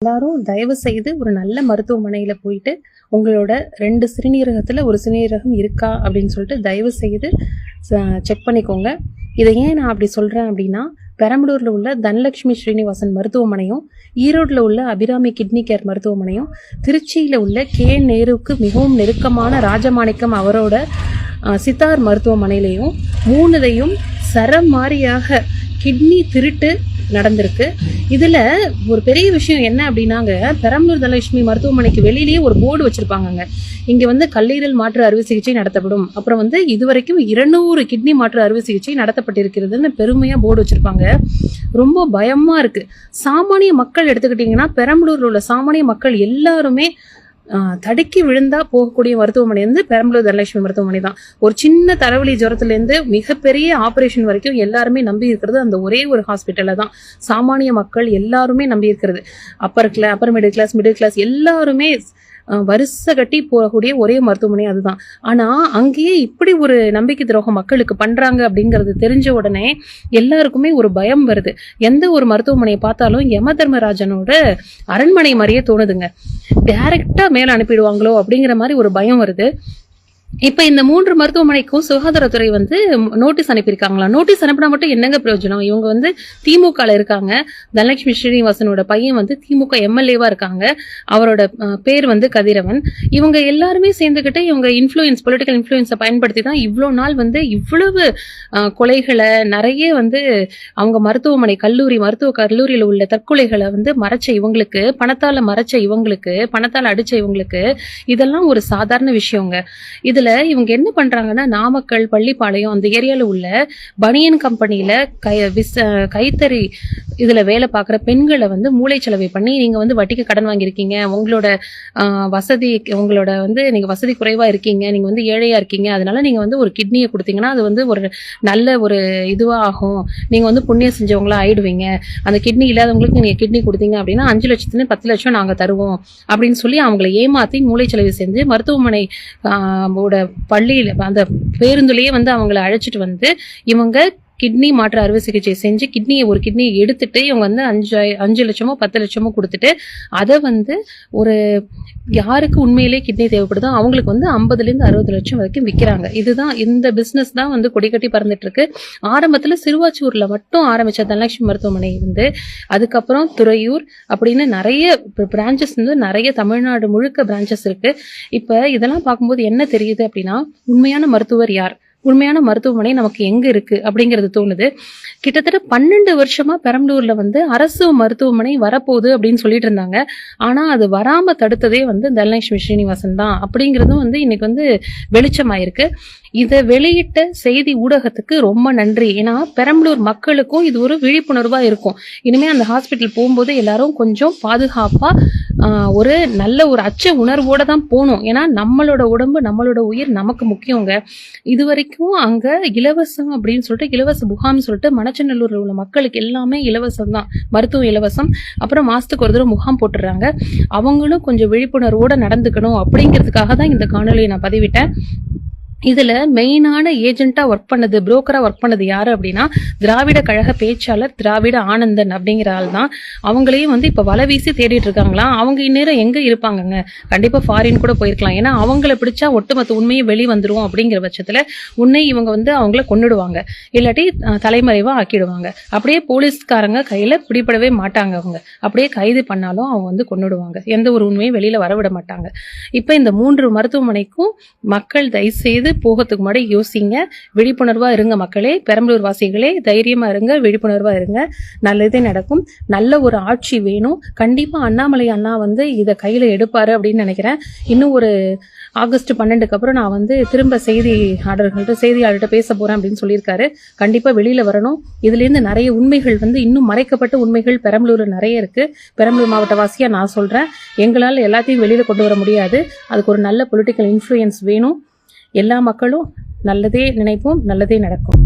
எல்லாரும் தயவு செய்து ஒரு நல்ல மருத்துவமனையில போயிட்டு உங்களோட ரெண்டு சிறுநீரகத்துல ஒரு சிறுநீரகம் இருக்கா அப்படின்னு சொல்லிட்டு தயவு செய்து செக் பண்ணிக்கோங்க. இதை ஏன் நான் அப்படி சொல்றேன் அப்படின்னா பெரம்பலூர்ல உள்ள தனலட்சுமி ஸ்ரீனிவாசன் மருத்துவமனையும் ஈரோட்ல உள்ள அபிராமி கிட்னி கேர் மருத்துவமனையும் திருச்சியில உள்ள கே நேருவுக்கு மிகவும் நெருக்கமான ராஜமாணிக்கம் அவரோட சித்தார் மருத்துவமனையிலையும் மூணுதையும் சரமாரியாக கிட்னி திருட்டு நடந்திருக்கு. இதுல ஒரு பெரிய விஷயம் என்ன அப்படின்னாங்க பெரம்பலூர் தனலட்சுமி மருத்துவமனைக்கு வெளியிலேயே ஒரு போர்டு வச்சிருப்பாங்கங்க. இங்க வந்து கல்லீரல் மாற்று அறுவை சிகிச்சை நடத்தப்படும். அப்புறம் வந்து இதுவரைக்கும் இருநூறு கிட்னி மாற்று அறுவை சிகிச்சை நடத்தப்பட்டிருக்கிறதுன்னு பெருமையா போர்டு வச்சிருப்பாங்க. ரொம்ப பயமா இருக்கு. சாமானிய மக்கள் எடுத்துக்கிட்டீங்கன்னா பெரம்பலூர்ல உள்ள சாமானிய மக்கள் எல்லாருமே தடுக்கி விழுந்தா போகக்கூடிய மருத்துவமனை வந்து பெரம்பலூர் தனலட்சுமி மருத்துவமனை தான். ஒரு சின்ன தரவழி ஜுரத்துலேருந்து மிகப்பெரிய ஆபரேஷன் வரைக்கும் எல்லாருமே நம்பி இருக்கிறது அந்த ஒரே ஒரு ஹாஸ்பிட்டலில் தான். சாமானிய மக்கள் எல்லாருமே நம்பி இருக்கிறது. Upper class upper middle class middle class எல்லாருமே வரிசை கட்டி போகக்கூடிய ஒரே மருத்துவமனை அதுதான். ஆனால் அங்கேயே இப்படி ஒரு நம்பிக்கை துரோகம் மக்களுக்கு பண்ணுறாங்க அப்படிங்கிறது தெரிஞ்ச உடனே எல்லாருக்குமே ஒரு பயம் வருது. எந்த ஒரு மருத்துவமனையை பார்த்தாலும் யம தர்மராஜனோட அரண்மனை மாதிரியே தோணுதுங்க. டேரெக்டாக மேல அனுப்பிடுவாங்களோ அப்படிங்கிற மாதிரி ஒரு பயம் வருது. இப்ப இந்த மூன்று மருத்துவமனைக்கும் சுகாதாரத்துறை வந்து நோட்டீஸ் அனுப்பியிருக்காங்களா? நோட்டீஸ் அனுப்பினா மட்டும் என்னங்க பிரயோஜனம்? இவங்க வந்து திமுகல இருக்காங்க. தனலட்சுமி ஸ்ரீனிவாசனோட பையன் வந்து திமுக எம்எல்ஏவா இருக்காங்க. அவரோட பேர் வந்து கதிரவன். இவங்க எல்லாருமே சேர்ந்துக்கிட்டு இவங்க இன்ஃப்ளூயன்ஸ் பொலிட்டிக்கல் இன்ஃப்ளூயன்ஸை பயன்படுத்தி தான் இவ்வளோ நாள் வந்து இவ்வளவு கொலைகளை நிறைய வந்து அவங்க மருத்துவமனை கல்லூரி மருத்துவ கல்லூரியில் உள்ள தற்கொலைகளை வந்து மறைச்ச இவங்களுக்கு பணத்தால் மறைச்ச இவங்களுக்கு பணத்தால் அடிச்ச இவங்களுக்கு இதெல்லாம் ஒரு சாதாரண விஷயங்க. இதுல இவங்க என்ன பண்ணுறாங்கன்னா நாமக்கல் பள்ளிப்பாளையம் அந்த ஏரியாவில் உள்ள பனியன் கம்பெனியில் கை விச கைத்தறி இதில் வேலை பார்க்குற பெண்களை வந்து மூளைச்சலவை பண்ணி நீங்கள் வந்து வட்டிக்கு கடன் வாங்கியிருக்கீங்க உங்களோட வசதி உங்களோட வந்து நீங்கள் வசதி குறைவாக இருக்கீங்க நீங்கள் வந்து ஏழையாக இருக்கீங்க அதனால நீங்கள் வந்து ஒரு கிட்னியை கொடுத்தீங்கன்னா அது வந்து ஒரு நல்ல ஒரு இதுவாக ஆகும். நீங்கள் வந்து புண்ணியம் செஞ்சவங்களா ஆயிடுவீங்க. அந்த கிட்னி இல்லாதவங்களுக்கு நீங்கள் கிட்னி கொடுத்தீங்க அப்படின்னா அஞ்சு லட்சத்துலேருந்து பத்து லட்சம் நாங்கள் தருவோம் அப்படின்னு சொல்லி அவங்களை ஏமாற்றி மூளைச்சலவை செஞ்சு மருத்துவமனை அவங்களோட பள்ளியில் அந்த பேருந்துலேயே வந்து அவங்கள அழைச்சிட்டு வந்து இவங்க கிட்னி மாற்று அறுவை சிகிச்சை செஞ்சு கிட்னியை ஒரு கிட்னியை எடுத்துட்டு இவங்க வந்து அஞ்சு அஞ்சு லட்சமோ பத்து லட்சமோ கொடுத்துட்டு அதை வந்து ஒரு யாருக்கு உண்மையிலேயே கிட்னி தேவைப்படுதோ அவங்களுக்கு வந்து ஐம்பதுலேருந்து அறுபது லட்சம் வரைக்கும் விற்கிறாங்க இதுதான் இந்த பிஸ்னஸ் தான் வந்து கொடிக்கட்டி பறந்துட்டு இருக்கு ஆரம்பத்தில் சிறுவாச்சூரில் மட்டும் ஆரம்பித்த தனலட்சுமி மருத்துவமனை வந்து அதுக்கப்புறம் துறையூர் அப்படின்னு நிறைய பிரான்ச்சஸ் வந்து நிறைய தமிழ்நாடு முழுக்க பிரான்ச்சஸ் இருக்கு. இப்போ இதெல்லாம் பார்க்கும்போது என்ன தெரியுது அப்படின்னா உண்மையான மருத்துவர் யார்? உண்மையான மருத்துவமனை நமக்கு எங்க இருக்கு அப்படிங்கிறது தோணுது. கிட்டத்தட்ட பன்னெண்டு வருஷமா பெரம்பலூர்ல வந்து அரசு மருத்துவமனை வரப்போகுது அப்படின்னு சொல்லிட்டு இருந்தாங்க. ஆனா அது வராம தடுத்ததே வந்து தனலட்சுமி ஸ்ரீனிவாசன் தான் அப்படிங்கிறதும் வந்து இன்னைக்கு வந்து வெளிச்சமாயிருக்கு. இதை வெளியிட்ட செய்தி ஊடகத்துக்கு ரொம்ப நன்றி. ஏன்னா பெரம்பலூர் மக்களுக்கும் இது ஒரு விழிப்புணர்வா இருக்கும். இனிமே அந்த ஹாஸ்பிட்டல் போகும்போது எல்லாரும் கொஞ்சம் பாதுகாப்பா ஒரு நல்ல ஒரு அச்ச உணர்வோட தான் போகணும். ஏன்னா நம்மளோட உடம்பு நம்மளோட உயிர் நமக்கு முக்கியங்க. இது வரைக்கும் அங்கே இலவசம் அப்படின்னு சொல்லிட்டு இலவச முகாம்னு சொல்லிட்டு மணச்சநல்லூரில் உள்ள மக்களுக்கு எல்லாமே இலவசம் தான். மருத்துவம் இலவசம். அப்புறம் மாதத்துக்கு ஒரு தடவை முகாம் போட்டுடுறாங்க. அவங்களும் கொஞ்சம் விழிப்புணர்வோடு நடந்துக்கணும் அப்படிங்கிறதுக்காக தான் இந்த காணொலியை நான் பதிவிட்டேன். இதில் மெயினான ஏஜென்ட்டாக ஒர்க் பண்ணது புரோக்கராக ஒர்க் பண்ணது யார் அப்படின்னா திராவிட கழக பேச்சாளர் திராவிட ஆனந்தன் அப்படிங்கிற ஆள் தான். அவங்களையும் வந்து இப்போ வலை வீசி தேடிட்டு இருக்காங்களாம் அவங்க இந்நேரம் எங்கே இருப்பாங்கங்க? கண்டிப்பாக ஃபாரின் கூட போயிருக்கலாம். ஏன்னா அவங்கள பிடிச்சா ஒட்டுமொத்த உண்மையும் வெளி வந்துடும் அப்படிங்கிற பட்சத்தில் உன்னை இவங்க வந்து அவங்கள கொன்னுடுவாங்க. இல்லாட்டி தலைமறைவாக ஆக்கிடுவாங்க. அப்படியே போலீஸ்காரங்க கையில் பிடிபடவே மாட்டாங்க அவங்க. அப்படியே கைது பண்ணாலும் அவங்க வந்து கொன்னுடுவாங்க. எந்த ஒரு உண்மையும் வெளியில் வரவிட மாட்டாங்க. இப்போ இந்த மூன்று மருத்துவமனைக்கும் மக்கள் தயவு செய்து போகிறதுக்கு முன்னாடி யோசிங்க. விழிப்புணர்வாக இருங்க மக்களே. பெரம்பலூர் வாசிகளே தைரியமாக இருங்க விழிப்புணர்வாக இருங்க. நல்லதே நடக்கும். நல்ல ஒரு ஆட்சி வேணும். கண்டிப்பாக அண்ணாமலை அண்ணா வந்து இதை கையில் எடுப்பார் அப்படின்னு நினைக்கிறேன். இன்னும் ஒரு ஆகஸ்ட் பன்னெண்டுக்கு அப்புறம் நான் வந்து திரும்ப செய்தி ஆளர்கள்ட்ட செய்தியாளர்கிட்ட பேச போகிறேன் அப்படின்னு சொல்லியிருக்காரு. கண்டிப்பாக வெளியில் வரணும். இதுலேருந்து நிறைய உண்மைகள் வந்து இன்னும் மறைக்கப்பட்ட உண்மைகள் பெரம்பலூரில் நிறைய இருக்குது பெரம்பலூர் மாவட்ட வாசியாக நான் சொல்கிறேன் எங்களால் எல்லாத்தையும் வெளியில் கொண்டு வர முடியாது. அதுக்கு ஒரு நல்ல பொலிட்டிக்கல் இன்ஃப்ளூயன்ஸ் வேணும். எல்லா மக்களும் நல்லதே நினைப்போம் நல்லதே நடக்கும்.